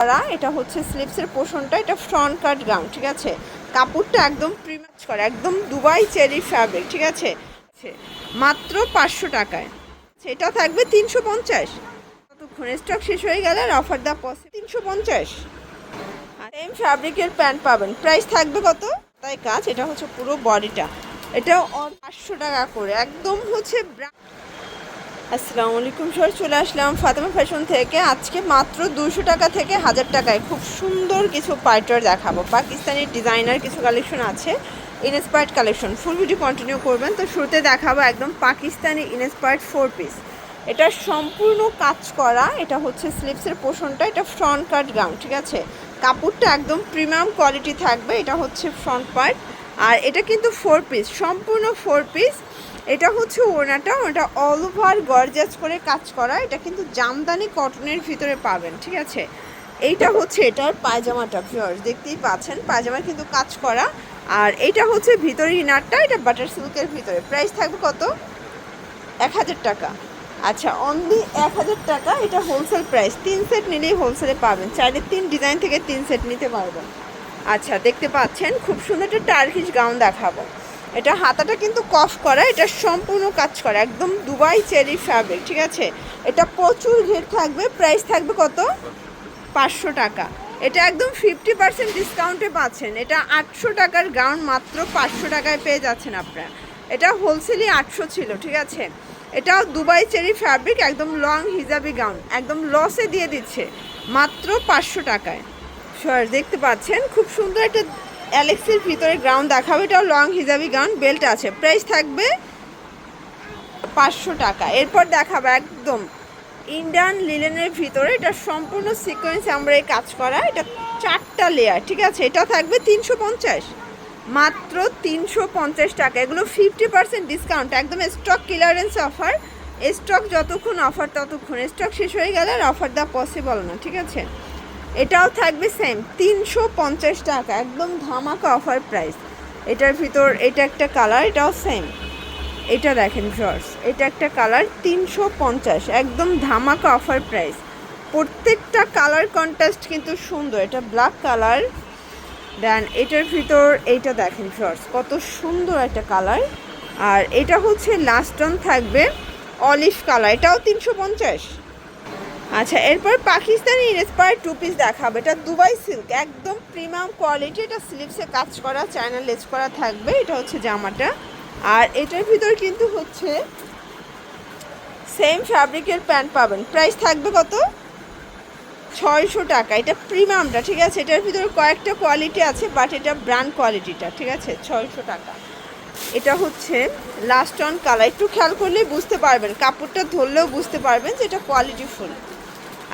করা এটা হচ্ছে স্লিপসের পোষণটা, এটা ফ্রন্ট কাট গাউন ঠিক আছে? কাপড়টা একদম প্রিমাচ করা, একদম দুবাই চেরি ফ্যাব্রিক ঠিক আছে? মাত্র পাঁচশো টাকায়। সেটা থাকবে তিনশো পঞ্চাশ। কতক্ষণ স্টক শেষ হয়ে গেলে আর অফার দা পসে তিনশো পঞ্চাশ। সেম ফ্যাব্রিকের প্যান্ট পাবেন। প্রাইস থাকবে কত? তাই কাজ, এটা হচ্ছে পুরো বডিটা এটা পাঁচশো টাকা করে, একদম হচ্ছে আসসালামু আলাইকুম স্যার চলে আসলাম ফাতেমা ফ্যাশন থেকে। আজকে মাত্র দুশো টাকা থেকে হাজার টাকায় খুব সুন্দর কিছু পাইটার দেখাবো। পাকিস্তানি ডিজাইনার কিছু কালেকশন আছে inspired collection full video continue করবেন, তো শুরুতে দেখাবো একদম পাকিস্তানি ইনস্পায়ার্ড ফোর পিস এটা সম্পূর্ণ কাজ করা, এটা হচ্ছে স্লিপসের পোষণটা, এটা ফ্রন্ট কাট গাউন ঠিক আছে? কাপড়টা একদম প্রিমিয়াম কোয়ালিটি থাকবে, এটা হচ্ছে ফ্রন্ট পার্ট আর এটা কিন্তু ফোর পিস সম্পূর্ণ ফোর পিস এটা হচ্ছে ওনাটা ওটা অল ওভার গর্জাস করে কাজ করা। এটা কিন্তু জামদানি কটনের ভিতরে পাবেন, ঠিক আছে? এইটা হচ্ছে এটার পায়জামাটা ভিউয়ার্স দেখতেই পাচ্ছেন, পায়জামা কিন্তু কাজ করা। আর এটা হচ্ছে ভিতরে ইনারটা, এটা বাটার সিল্কের ভিতরে। প্রাইস থাকবে কত? এক হাজার টাকা। আচ্ছা অনলি এক হাজার টাকা, এটা হোলসেল প্রাইস তিন সেট নিলেই হোলসেলে পাবেন। চাইলে তিন ডিজাইন থেকে তিন সেট নিতে পারবেন। আচ্ছা দেখতে পাচ্ছেন, খুব সুন্দর একটা টার্কিশ গাউন দেখাবো। এটা হাতাটা কিন্তু কফ করা, এটা সম্পূর্ণ কাজ করা, একদম দুবাই চেরি ফ্যাব্রিক, ঠিক আছে? এটা প্রচুর ঘের থাকবে, প্রাইস থাকবে কত? পাঁচশো টাকা। এটা একদম ফিফটি পার্সেন্ট ডিসকাউন্টে পাচ্ছেন। এটা আটশো টাকার গাউন মাত্র পাঁচশো টাকায় পেয়ে যাচ্ছেন আপনারা। এটা হোলসেলই আটশো ছিল, ঠিক আছে? এটাও দুবাই চেরি ফ্যাব্রিক, একদম লং হিজাবি গাউন একদম লসে দিয়ে দিচ্ছে, মাত্র পাঁচশো টাকায়। দেখতে পাচ্ছেন, খুব সুন্দর একটা অ্যালেক্সের ভিতরে গ্রাউন্ড দেখাবে, এটাও লং হিজাবি গাউন, বেল্ট আছে। প্রাইস থাকবে পাঁচশো টাকা। এরপর দেখাবো একদম ইন্ডিয়ান লিলেনের ভিতরে, এটা সম্পূর্ণ সিকোয়েন্স আমরা এই কাজ করা, এটা চারটা লেয়ার ঠিক আছে? এটা থাকবে তিনশো পঞ্চাশ, মাত্র তিনশো পঞ্চাশ টাকা। এগুলো ফিফটি পার্সেন্ট ডিসকাউন্ট একদম স্টক ক্লিয়ারেন্স অফার স্টক যতক্ষণ অফার ততক্ষণ। স্টক শেষ হয়ে গেলে আর অফার দেওয়া পসিবল না, ঠিক আছে? এটাও থাকবে সেম তিনশো পঞ্চাশ টাকা, একদম ধামাকা অফার প্রাইস এটার ভিতর এটা একটা কালার এটাও সেম এটা দেখেন শর্টস এটা একটা কালার তিনশো পঞ্চাশ, একদম ধামাকা অফার প্রাইস প্রত্যেকটা কালার কন্ট্রাস্ট কিন্তু সুন্দর, এটা ব্ল্যাক কালার দেন এটার ভিতর এইটা দেখেন শর্টস কত সুন্দর একটা কালার আর এটা হচ্ছে লাস্ট অন থাকবে অলিভ কালার এটাও তিনশো পঞ্চাশ। আচ্ছা এরপর পাকিস্তানি ইন্সপায়ার টু পিস দেখাবে। এটা দুবাই সিল্ক, একদম প্রিমিয়াম কোয়ালিটি। এটা স্লিপসে কাজ করা, চায়না লেজ করা থাকবে। এটা হচ্ছে জামাটা। আর এটার ভিতর কিন্তু হচ্ছে সেম ফ্যাব্রিকের প্যান্ট পাবেন। প্রাইস থাকবে কত? ছয়শো টাকা। এটা প্রিমিয়ামটা, ঠিক আছে? এটার ভিতরে কয়েকটা কোয়ালিটি আছে বাট এটা ব্র্যান্ড কোয়ালিটিটা ঠিক আছে? ছয়শো টাকা। এটা হচ্ছে লাস্ট অন কালার একটু খেয়াল করলেই বুঝতে পারবেন। কাপড়টা ধরলেও বুঝতে পারবেন যে এটা কোয়ালিটি ফুল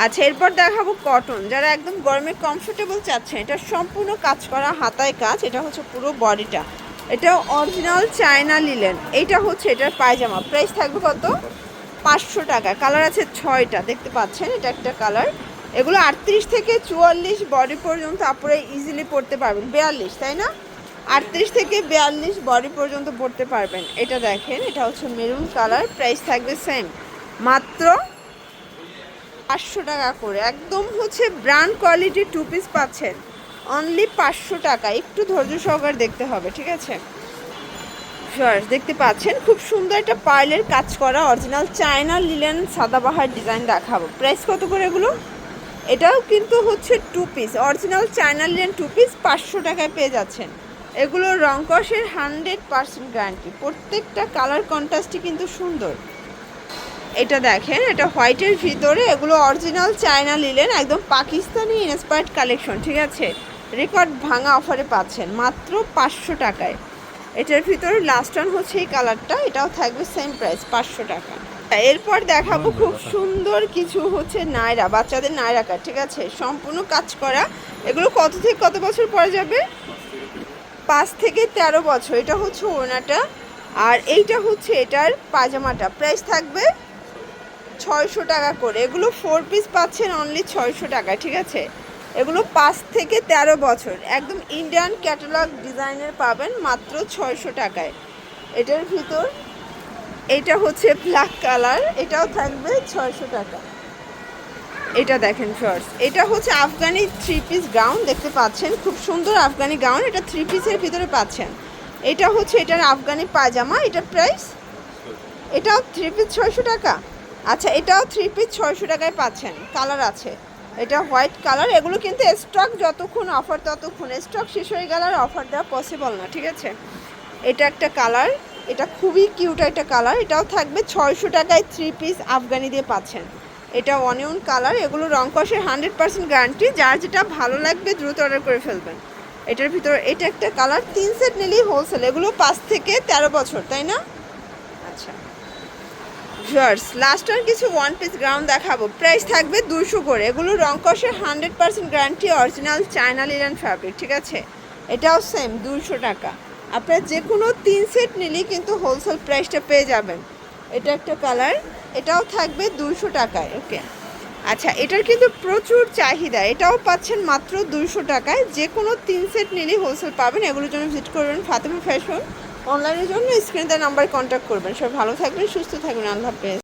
আচ্ছা এরপর দেখাবো কটন যারা একদম গরমে কমফোর্টেবল চাচ্ছেন, এটা সম্পূর্ণ কাজ করা হাতায় কাজ, এটা হচ্ছে পুরো বডিটা। এটা অরিজিনাল চায়না লিলেন এইটা হচ্ছে এটার পায়জামা। প্রাইস থাকবে কত? পাঁচশো টাকা। কালার আছে ছয়টা, দেখতে পাচ্ছেন? এটা একটা কালার এগুলো আটত্রিশ থেকে চুয়াল্লিশ বডি পর্যন্ত আপনারা ইজিলি পড়তে পারবেন। বিয়াল্লিশ, তাই না? আটত্রিশ থেকে বিয়াল্লিশ বডি পর্যন্ত পড়তে পারবেন। এটা দেখেন, এটা হচ্ছে মেরুন কালার প্রাইস থাকবে সেম মাত্র পাঁচশো টাকা করে। একদম হচ্ছে ব্র্যান্ড কোয়ালিটি টু পিস পাচ্ছেন। অনলি পাঁচশো টাকা। একটু ধৈর্য সহকারে দেখতে হবে, ঠিক আছে? দেখতে পাচ্ছেন? খুব সুন্দর একটা পার্লের কাজ করা অরিজিনাল চায়না লিলেন সাদাবাহার ডিজাইন দেখাবো। প্রাইস কত করে এগুলো? এটাও কিন্তু হচ্ছে two piece original China linen two piece পাঁচশো টাকায় পেয়ে যাচ্ছেন। এগুলো রংকসের হান্ড্রেড পার্সেন্ট গ্যারান্টি প্রত্যেকটা কালার কন্ট্রাস্টই কিন্তু সুন্দর। এটা দেখেন এটা হোয়াইটের ভিতরে এগুলো অরিজিনাল চায়না লিলেন একদম পাকিস্তানি ইন্সপায়ার্ড কালেকশন ঠিক আছে? রেকর্ড ভাঙা অফারে পাচ্ছেন মাত্র পাঁচশো টাকায়। এটার ভিতরে লাস্ট ওয়ান হচ্ছে এই কালারটা এটাও থাকবে সেম প্রাইস পাঁচশো টাকা। এরপর দেখাবো খুব সুন্দর কিছু হচ্ছে নায়রা বাচ্চাদের নায়রা কাট ঠিক আছে? সম্পূর্ণ কাজ করা। এগুলো কত থেকে কত বছর পরে যাবে? পাঁচ থেকে তেরো বছর এটা হচ্ছে ওড়নাটা আর এইটা হচ্ছে এটার পাজামাটা প্রাইস থাকবে ছয়শো টাকা করে। এগুলো ফোর পিস পাচ্ছেন অনলি ছয়শো টাকা, ঠিক আছে? এগুলো পাঁচ থেকে তেরো বছর। একদম ইন্ডিয়ান ক্যাটালগ ডিজাইনের পাবেন মাত্র ছয়শো টাকায়। এটার ভিতর এটা হচ্ছে ব্ল্যাক কালার এটাও থাকবে ছয়শো টাকা। এটা দেখেন ফার্স্ট এটা হচ্ছে আফগানি থ্রি পিস গাউন দেখতে পাচ্ছেন? খুব সুন্দর আফগানি গাউন এটা থ্রি পিসের ভিতরে পাচ্ছেন। এটা হচ্ছে এটার আফগানি পায়জামা এটার প্রাইস এটাও থ্রি পিস ছয়শো টাকা। আচ্ছা এটাও থ্রি পিস ছয়শো টাকায় পাচ্ছেন। কালার আছে। এটা হোয়াইট কালার এগুলো কিন্তু স্টক যতক্ষণ অফার ততক্ষণ। স্টক শেষ হয়ে গেলে আর অফার দেওয়া পসিবল না, ঠিক আছে? এটা একটা কালার এটা খুবই কিউট একটা কালার এটাও থাকবে ছয়শো টাকায় থ্রি পিস আফগানি দিয়ে পাচ্ছেন। এটা অনিয়ন কালার এগুলো রং কষের হান্ড্রেড পার্সেন্ট গ্যারান্টি যার যেটা ভালো লাগবে দ্রুত অর্ডার করে ফেলবেন। এটার ভিতরে, এটা একটা কালার তিন সেট নিলেই হোলসেল এগুলো পাঁচ থেকে তেরো বছর, তাই না? আচ্ছা। ভিউয়ার্স লাস্ট আর কিছু ওয়ান পিস গ্রাউন্ড দেখাবো। প্রাইস থাকবে দুশো করে। এগুলো রং কষের hundred percent guarantee original China linen fabric ঠিক আছে? এটাও সেম দুশো টাকা। আপনার যে কোনো তিন সেট নিলেই কিন্তু হোলসেল প্রাইসটা পেয়ে যাবেন। এটা একটা কালার এটাও থাকবে দুশো টাকায় ওকে আচ্ছা এটার কিন্তু প্রচুর চাহিদা। এটাও পাচ্ছেন মাত্র দুশো টাকায়। যে কোনো তিন সেট নিলেই হোলসেল পাবেন। এগুলোর জন্য ভিজিট করবেন ফাতেমা ফ্যাশন অনলাইনের জন্য স্ক্রিনে নাম্বার কন্ট্যাক্ট করবেন। সব ভালো থাকবেন সুস্থ থাকবেন। আল্লাহ হাফেজ।